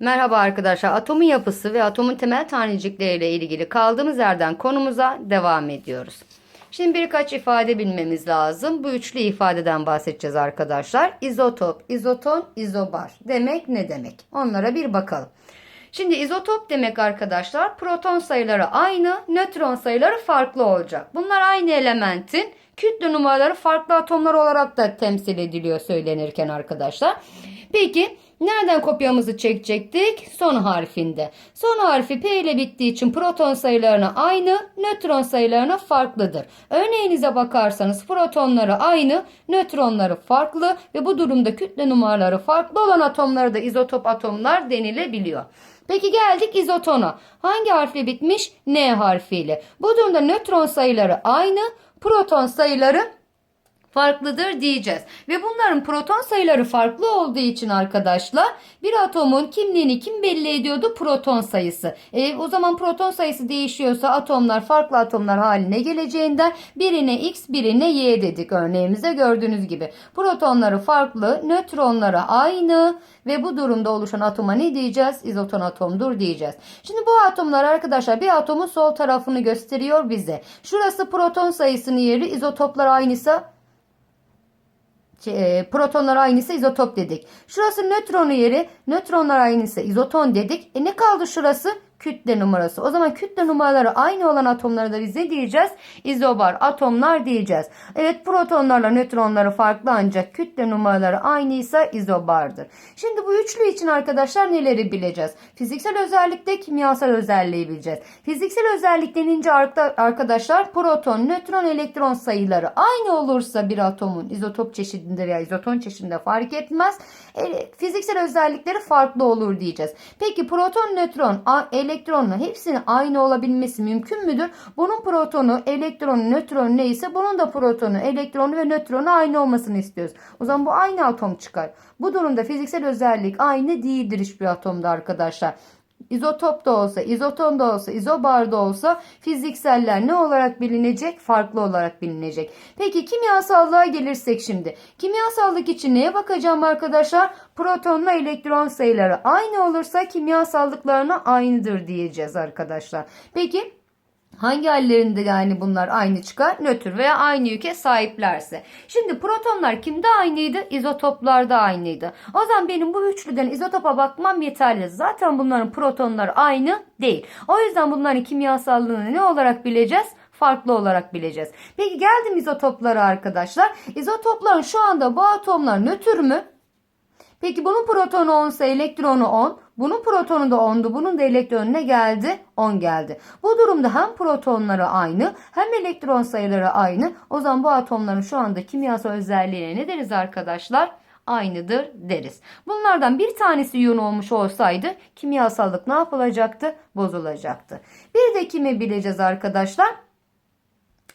Merhaba arkadaşlar. Atomun yapısı ve atomun temel tanecikleriyle ilgili kaldığımız yerden konumuza devam ediyoruz. Şimdi birkaç ifade bilmemiz lazım. Bu üçlü ifadeden bahsedeceğiz arkadaşlar. İzotop, izoton, izobar demek ne demek? Onlara bir bakalım. Şimdi izotop demek arkadaşlar proton sayıları aynı, nötron sayıları farklı olacak. Bunlar aynı elementin kütle numaraları farklı atomlar olarak da temsil ediliyor söylenirken arkadaşlar. Peki nereden kopyamızı çekecektik? Son harfinde. Son harfi P ile bittiği için proton sayılarına aynı, nötron sayılarına farklıdır. Örneğinize bakarsanız protonları aynı, nötronları farklı ve bu durumda kütle numaraları farklı olan atomlara da izotop atomlar denilebiliyor. Peki geldik izotona. Hangi harfle bitmiş? N harfiyle. Bu durumda nötron sayıları aynı, proton sayıları farklıdır diyeceğiz. Ve bunların proton sayıları farklı olduğu için arkadaşlar bir atomun kimliğini kim belli ediyordu? Proton sayısı. E, o zaman proton sayısı değişiyorsa atomlar farklı atomlar haline geleceğinden birine X birine Y dedik örneğimizde gördüğünüz gibi. Protonları farklı, nötronları aynı ve bu durumda oluşan atoma ne diyeceğiz? İzoton atomdur diyeceğiz. Şimdi bu atomlar arkadaşlar bir atomun sol tarafını gösteriyor bize. Şurası proton sayısının yeri izotoplar aynıysa e, protonlar aynıysa izotop dedik. Şurası nötronu yeri. Nötronlar aynıysa izoton dedik. E ne kaldı şurası? Kütle numarası. O zaman kütle numaraları aynı olan atomlara da biz ne diyeceğiz? İzobar atomlar diyeceğiz. Evet protonlarla nötronları farklı ancak kütle numaraları aynıysa izobardır. Şimdi bu üçlü için arkadaşlar neleri bileceğiz? Fiziksel özellikte kimyasal özelliği bileceğiz. Fiziksel özellik denince arkadaşlar proton, nötron, elektron sayıları aynı olursa bir atomun izotop çeşidinde veya izoton çeşidinde fark etmez. E, fiziksel özellikleri farklı olur diyeceğiz. Peki proton, nötron, elektronla hepsinin aynı olabilmesi mümkün müdür? Bunun protonu, elektronu, nötronu neyse bunun da protonu, elektronu ve nötronu aynı olmasını istiyoruz. O zaman bu aynı atom çıkar. Bu durumda fiziksel özellik aynı değildir hiçbir atomda arkadaşlar. İzotop da olsa, izoton da olsa, izobar da olsa fizikseller ne olarak bilinecek? Farklı olarak bilinecek. Peki kimyasallığa gelirsek şimdi. Kimyasallık için neye bakacağım arkadaşlar? Protonla elektron sayıları aynı olursa kimyasallıklarına aynıdır diyeceğiz arkadaşlar. Peki Hangi hallerinde yani bunlar aynı çıkar? Nötr veya aynı yüke sahiplerse. Şimdi protonlar kimde aynıydı? İzotoplarda aynıydı. O zaman benim bu üçlüden izotopa bakmam yeterli. Zaten bunların protonları aynı değil. O yüzden bunların kimyasallığını ne olarak bileceğiz? farklı olarak bileceğiz. Peki geldim izotoplara arkadaşlar. İzotopların şu anda bu atomlar nötr mü? Peki bunun protonu 10 ise elektronu 10. Bunun protonu da 10'du. Bunun da elektronu ne geldi? 10 geldi. Bu durumda hem protonları aynı hem elektron sayıları aynı. O zaman bu atomların şu anda kimyasal özelliğine ne deriz arkadaşlar? Aynıdır deriz. Bunlardan bir tanesi iyon olmuş olsaydı kimyasallık ne yapılacaktı? Bozulacaktı. Bir de kimi bileceğiz arkadaşlar?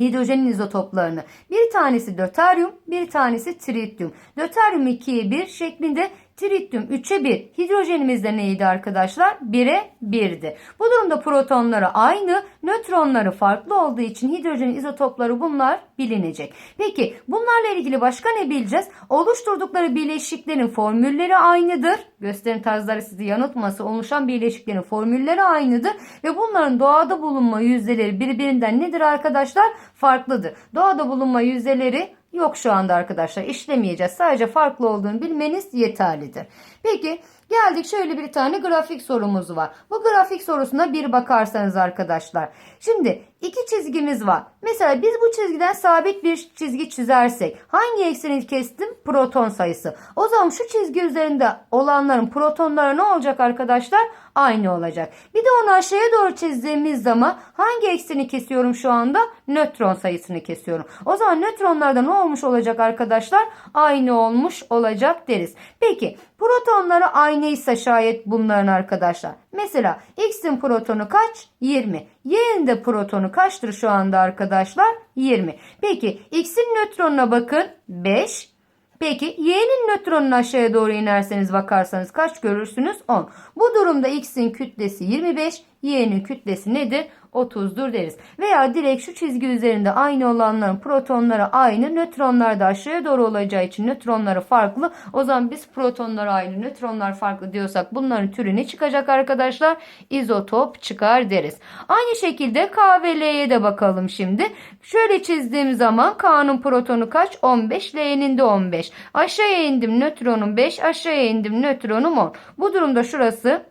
Hidrojenin izotoplarını. Bir tanesi döteryum, bir tanesi trityum. Döteryum 2'ye 1 şeklinde Tritium 3'e 1. Hidrojenimiz de neydi arkadaşlar? 1'e 1'di. Bu durumda protonları aynı, nötronları farklı olduğu için hidrojen izotopları bunlar bilinecek. Peki bunlarla ilgili başka ne bileceğiz? Oluşturdukları bileşiklerin formülleri aynıdır. Gösterim tarzları sizi yanıltması oluşan bileşiklerin formülleri aynıdır. Ve bunların doğada bulunma yüzdeleri birbirinden nedir arkadaşlar? Farklıdır. Doğada bulunma yüzdeleri yok şu anda arkadaşlar. İşlemeyeceğiz. Sadece farklı olduğunu bilmeniz yeterlidir. Peki geldik şöyle bir tane grafik sorumuz var. Bu grafik sorusuna bir bakarsanız arkadaşlar. Şimdi iki çizgimiz var. Mesela biz bu çizgiden sabit bir çizgi çizersek hangi ekseni kestim? Proton sayısı. O zaman şu çizgi üzerinde olanların protonları ne olacak arkadaşlar? Aynı olacak. Bir de onu aşağıya doğru çizdiğimiz zaman hangi ekseni kesiyorum şu anda? Nötron sayısını kesiyorum. O zaman nötronlarda ne olmuş olacak arkadaşlar? Aynı olmuş olacak deriz. Peki protonları aynıysa şayet bunların arkadaşlar. Mesela X'in protonu kaç? 20. Y'nin de protonu kaçtır şu anda arkadaşlar? 20. Peki X'in nötronuna bakın 5. Peki Y'nin nötronunu aşağıya doğru inerseniz bakarsanız kaç görürsünüz? 10. Bu durumda X'in kütlesi 25, Y'nin kütlesi nedir? 30'dur deriz. Veya direkt şu çizgi üzerinde aynı olanların protonları aynı, nötronlar da aşağıya doğru olacağı için nötronları farklı. O zaman biz protonlar aynı, nötronlar farklı diyorsak bunların türü ne çıkacak arkadaşlar? İzotop çıkar deriz. Aynı şekilde K ve L'ye de bakalım şimdi. Şöyle çizdiğim zaman K'nın protonu kaç? 15, L'nin de 15. Aşağıya indim nötronum 5, aşağıya indim nötronum 10. Bu durumda şurası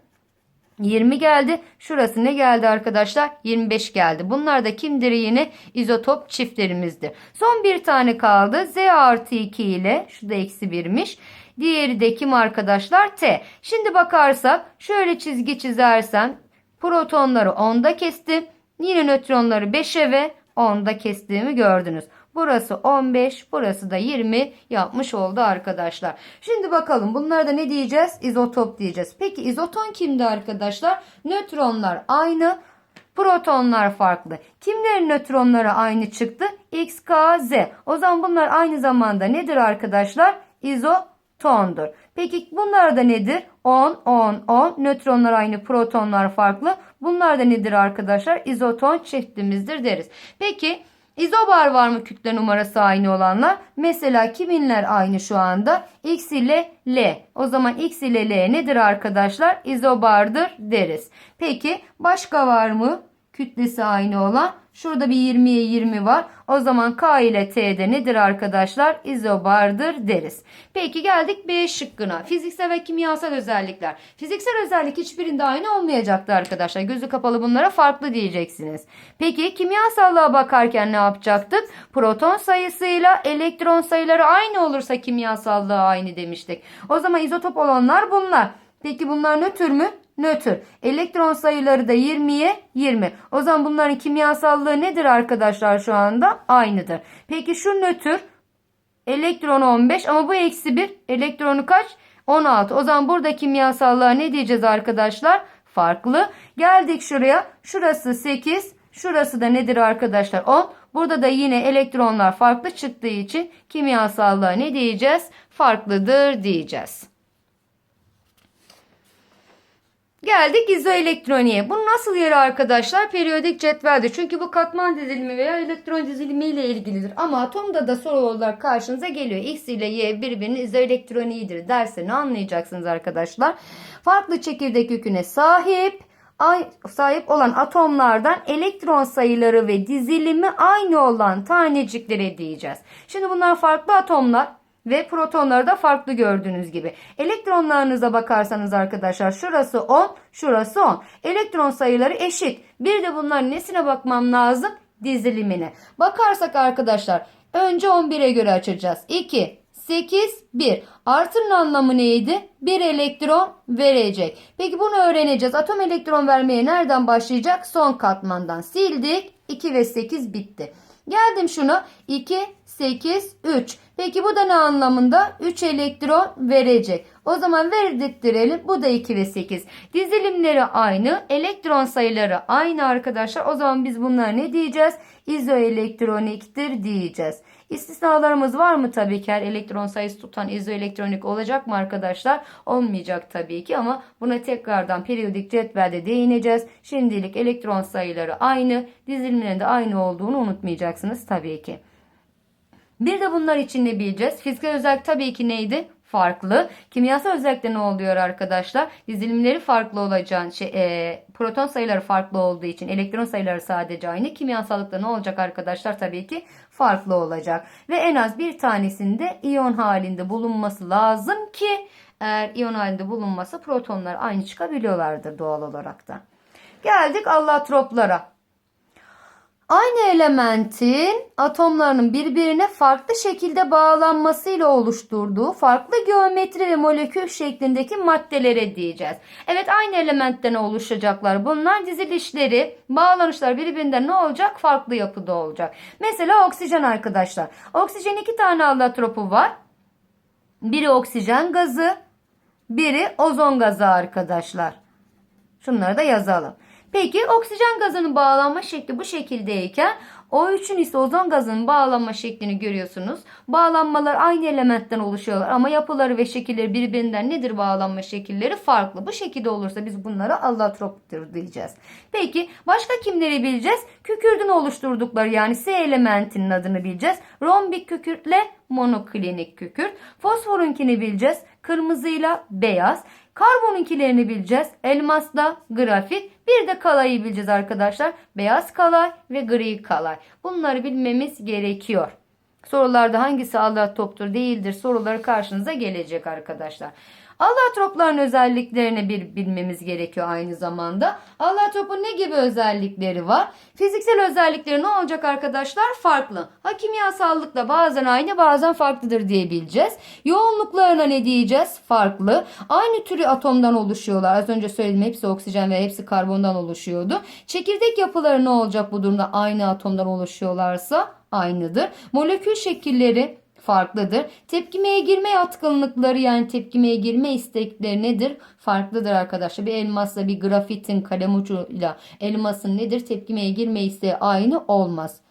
20 geldi. Şurası ne geldi arkadaşlar? 25 geldi. Bunlar da kimdir yine? İzotop çiftlerimizdir. Son bir tane kaldı. Z artı 2 ile şu da eksi 1'miş. Diğeri de kim arkadaşlar? T. Şimdi bakarsak şöyle çizgi çizersem protonları 10'da kestim. Yine nötronları 5'e ve 10'da kestiğimi gördünüz. Burası 15, burası da 20 yapmış oldu arkadaşlar. Şimdi bakalım bunlara da ne diyeceğiz? İzotop diyeceğiz. Peki izoton kimdi arkadaşlar? Nötronlar aynı, protonlar farklı. Kimlerin nötronları aynı çıktı? X, K, Z. O zaman bunlar aynı zamanda nedir arkadaşlar? İzotondur. Peki bunlar da nedir? 10, 10, 10. Nötronlar aynı, protonlar farklı. Bunlar da nedir arkadaşlar? İzoton çiftimizdir deriz. Peki İzobar var mı kütle numarası aynı olanlar? Mesela kiminler aynı şu anda? X ile L. O zaman X ile L nedir arkadaşlar? İzobardır deriz. Peki başka var mı? Kütlesi aynı olan. Şurada bir 20'ye 20 var. O zaman K ile T'de nedir arkadaşlar? İzobardır deriz. Peki geldik B şıkkına. Fiziksel ve kimyasal özellikler. Fiziksel özellik hiçbirinde aynı olmayacaktı arkadaşlar. Gözü kapalı bunlara farklı diyeceksiniz. Peki kimyasallığa bakarken ne yapacaktık? Proton sayısıyla elektron sayıları aynı olursa kimyasallığı aynı demiştik. O zaman izotop olanlar bunlar. Peki bunlar nötr mü? Nötr. Elektron sayıları da 20'ye 20. O zaman bunların kimyasallığı nedir arkadaşlar şu anda? Aynıdır. Peki şu nötr elektron 15 ama bu eksi 1 elektronu kaç? 16. O zaman burada kimyasallığa ne diyeceğiz arkadaşlar? Farklı. Geldik şuraya. Şurası 8. Şurası da nedir arkadaşlar? 10. Burada da yine elektronlar farklı çıktığı için kimyasallığa ne diyeceğiz? Farklıdır diyeceğiz. Geldik izoelektroniğe. Bu nasıl yeri arkadaşlar? Periyodik cetvelde. Çünkü bu katman dizilimi veya elektron dizilimi ile ilgilidir. Ama atomda da soru olarak karşınıza geliyor. X ile Y birbirinin izoelektroniğidir derseni anlayacaksınız arkadaşlar. Farklı çekirdek yüküne sahip sahip olan atomlardan elektron sayıları ve dizilimi aynı olan taneciklere diyeceğiz. Şimdi bunlar farklı atomlar ve protonları da farklı gördüğünüz gibi. Elektronlarınıza bakarsanız arkadaşlar şurası 10, şurası 10. Elektron sayıları eşit. Bir de bunların nesine bakmam lazım? Dizilimine. Bakarsak arkadaşlar önce 11'e göre açacağız. 2, 8, 1. Artırın anlamı neydi? 1 elektron verecek. Peki bunu öğreneceğiz. Atom elektron vermeye nereden başlayacak? Son katmandan. Sildik. 2 ve 8 bitti. Geldim şunu 2, 8, 3. Peki bu da ne anlamında? 3 elektron verecek. O zaman verdirttirelim. Bu da 2 ve 8. Dizilimleri aynı. Elektron sayıları aynı arkadaşlar. O zaman biz bunlara ne diyeceğiz? İzoelektroniktir diyeceğiz. İstisnalarımız var mı tabii ki her elektron sayısı tutan izoelektronik olacak mı arkadaşlar? Olmayacak tabii ki ama buna tekrardan periyodik cetvelde değineceğiz. Şimdilik elektron sayıları aynı, dizilimlerinde aynı olduğunu unutmayacaksınız tabii ki. Bir de bunlar için ne bileceğiz? Fiziksel özellik tabii ki neydi? Farklı. Kimyasal özellikle ne oluyor arkadaşlar? Dizilimleri farklı olacağın şey, e, proton sayıları farklı olduğu için elektron sayıları sadece aynı. Kimyasallıkta ne olacak arkadaşlar? Tabii ki farklı olacak. Ve en az bir tanesinde iyon halinde bulunması lazım ki eğer iyon halinde bulunmasa protonlar aynı çıkabiliyorlardır doğal olarak da. Geldik allotroplara. Aynı elementin atomlarının birbirine farklı şekilde bağlanmasıyla oluşturduğu farklı geometri ve molekül şeklindeki maddelere diyeceğiz. Evet aynı elementten oluşacaklar. Bunlar dizilişleri, bağlanışlar birbirinden ne olacak? Farklı yapıda olacak. Mesela oksijen arkadaşlar. Oksijen iki tane allotropu var. Biri oksijen gazı, biri ozon gazı arkadaşlar. Şunları da yazalım. Peki oksijen gazının bağlanma şekli bu şekildeyken O3'ün ise ozon gazının bağlanma şeklini görüyorsunuz. Bağlanmalar aynı elementten oluşuyorlar ama yapıları ve şekilleri birbirinden nedir bağlanma şekilleri farklı. Bu şekilde olursa biz bunlara allotroptur diyeceğiz. Peki başka kimleri bileceğiz? Kükürdün oluşturdukları yani S elementinin adını bileceğiz. Rombik kükürtle monoklinik kükürt. Fosforunkini bileceğiz. Kırmızıyla beyaz. Karbonunkilerini bileceğiz. Elmasla grafit. Bir de kalayı bileceğiz arkadaşlar. Beyaz kalay ve gri kalay. Bunları bilmemiz gerekiyor. Sorularda hangisi allotroptur değildir soruları karşınıza gelecek arkadaşlar. Allotropların özelliklerini bir bilmemiz gerekiyor aynı zamanda. Allotropun ne gibi özellikleri var? Fiziksel özellikleri ne olacak arkadaşlar? Farklı. Ha kimyasallıkla bazen aynı bazen farklıdır diyebileceğiz. Yoğunluklarına ne diyeceğiz? Farklı. Aynı türü atomdan oluşuyorlar. Az önce söyledim hepsi oksijen ve hepsi karbondan oluşuyordu. Çekirdek yapıları ne olacak bu durumda? Aynı atomdan oluşuyorlarsa aynıdır. Molekül şekilleri farklıdır. Tepkimeye girme yatkınlıkları yani tepkimeye girme istekleri nedir? Farklıdır arkadaşlar. Bir elmasla bir grafitin kalem ucuyla elmasın nedir? Tepkimeye girme isteği aynı olmaz.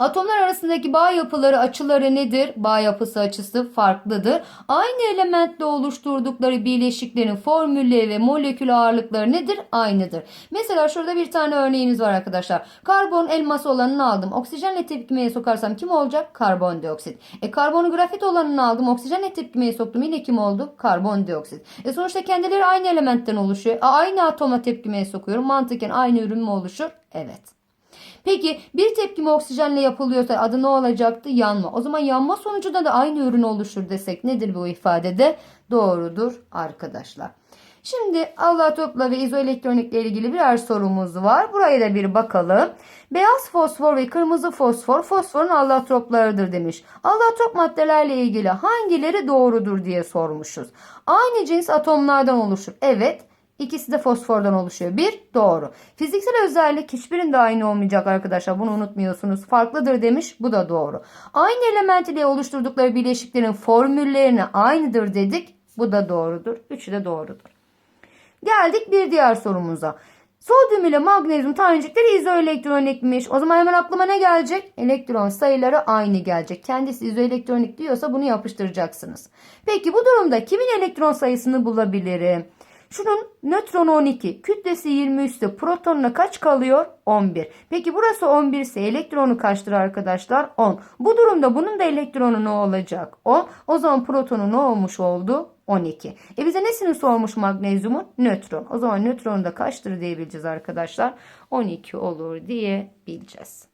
Atomlar arasındaki bağ yapıları açıları nedir? Bağ yapısı açısı farklıdır. Aynı elementle oluşturdukları bileşiklerin formülleri ve molekül ağırlıkları nedir? Aynıdır. Mesela şurada bir tane örneğimiz var arkadaşlar. Karbon elması olanını aldım. Oksijenle tepkimeye sokarsam kim olacak? Karbondioksit. E karbonu grafit olanını aldım. Oksijenle tepkimeye soktum. Yine kim oldu? Karbondioksit. E sonuçta kendileri aynı elementten oluşuyor. E, aynı atoma tepkimeye sokuyorum. Mantıken aynı ürün mü oluşur? Evet. Peki bir tepkime oksijenle yapılıyorsa adı ne olacaktı? Yanma. O zaman yanma sonucunda da aynı ürün oluşur desek nedir bu ifadede? Doğrudur arkadaşlar. Şimdi allotropla ve izoelektronikle ilgili birer sorumuz var. Buraya da bir bakalım. Beyaz fosfor ve kırmızı fosfor fosforun allotroplarıdır demiş. Allotrop maddelerle ilgili hangileri doğrudur diye sormuşuz. Aynı cins atomlardan oluşur. Evet. İkisi de fosfordan oluşuyor. Bir doğru. Fiziksel özellik hiçbirinde aynı olmayacak arkadaşlar. Bunu unutmuyorsunuz. Farklıdır demiş. Bu da doğru. Aynı element ile oluşturdukları bileşiklerin formüllerine aynıdır dedik. Bu da doğrudur. Üçü de doğrudur. Geldik bir diğer sorumuza. Sodyum ile magnezyum tanecikleri izoelektronikmiş. O zaman hemen aklıma ne gelecek? Elektron sayıları aynı gelecek. Kendisi izoelektronik diyorsa bunu yapıştıracaksınız. Peki bu durumda kimin elektron sayısını bulabilirim? Şunun nötronu 12, kütlesi 23 ise protonuna kaç kalıyor? 11. Peki burası 11 ise elektronu kaçtır arkadaşlar? 10. Bu durumda bunun da elektronu ne olacak? 10. O zaman protonu ne olmuş oldu? 12. E bize nesini sormuş magnezyumun? Nötron. O zaman nötronu da kaçtır diyebileceğiz arkadaşlar? 12 olur diye bileceğiz.